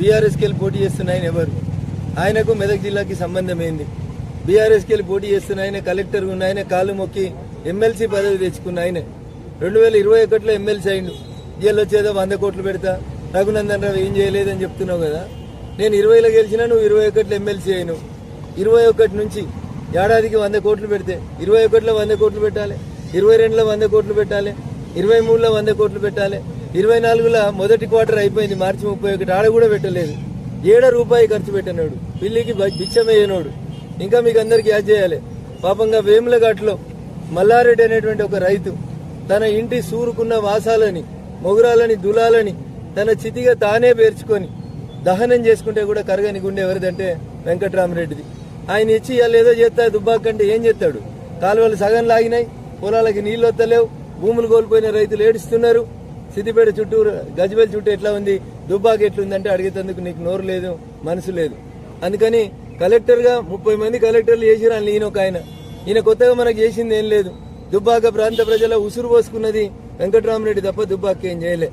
బీఆర్ఎస్కి వెళ్ళి పోటీ చేస్తున్న ఆయన ఎవరు? ఆయనకు మెదక్ జిల్లాకి సంబంధం ఏంది? బీఆర్ఎస్కి వెళ్ళి పోటీ చేస్తున్న ఆయన కలెక్టర్ ఉన్న ఆయన కాలు మొక్కి ఎమ్మెల్సీ పదవి తెచ్చుకున్న ఆయన. రెండు వేల ఇరవై ఒకటిలో ఎమ్మెల్సీ అయిండు. జైలు వచ్చేదో వంద కోట్లు పెడతా. రఘునందన్ రావు ఏం చేయలేదని చెప్తున్నావు కదా? నేను ఇరవైలో గెలిచినా నువ్వు ఇరవై ఒకటిలో ఎమ్మెల్సీ అయినావు. ఇరవై ఒకటి నుంచి ఏడాదికి వంద కోట్లు పెడితే ఇరవై ఒకటిలో వంద కోట్లు పెట్టాలి. ఇరవై రెండులో వంద కోట్లు పెట్టాలి. ఇరవై మూడులో వంద కోట్లు పెట్టాలి. ఇరవై నాలుగులో మొదటి క్వార్టర్ అయిపోయింది. మార్చి ముప్పై ఒకటి ఆడ కూడా పెట్టలేదు. ఏడ రూపాయి ఖర్చు పెట్టినాడు. పిల్లికి బిచ్చమయ్యనోడు. ఇంకా మీకు అందరికి యాద్ చేయాలి. పాపంగా వేములఘాట్లో మల్లారెడ్డి అనేటువంటి ఒక రైతు తన ఇంటి సూరుకున్న వాసాలని మొగురాలని దులాలని తన చితిగా తానే పేర్చుకొని దహనం చేసుకుంటే కూడా కరగని గుండె ఎవరిదంటే వెంకట్రామరెడ్డిది. ఆయన ఇచ్చి ఇవాళ ఏదో చేస్తా దుబ్బాకంటే ఏం చేస్తాడు కాలువలు సగం లాగినాయి పొలాలకి నీళ్ళు వస్తలేవు భూములు కోల్పోయిన రైతులు ఏడుస్తున్నారు. సిద్దిపేట చుట్టూ గజ్వేల్ చుట్టూ ఎట్లా ఉంది? దుబ్బాక ఎట్లుందంటే అడిగేందుకు నీకు నోరు లేదు మనసు లేదు. అందుకని కలెక్టర్గా ముప్పై మంది కలెక్టర్లు చేసిరు అని ఈయన ఒక ఆయన. ఈయన కొత్తగా మనకు చేసింది ఏం లేదు. దుబ్బాక ప్రాంత ప్రజల ఉసురు పోసుకున్నది వెంకటరామరెడ్డి తప్ప దుబ్బాక ఏం చేయలే.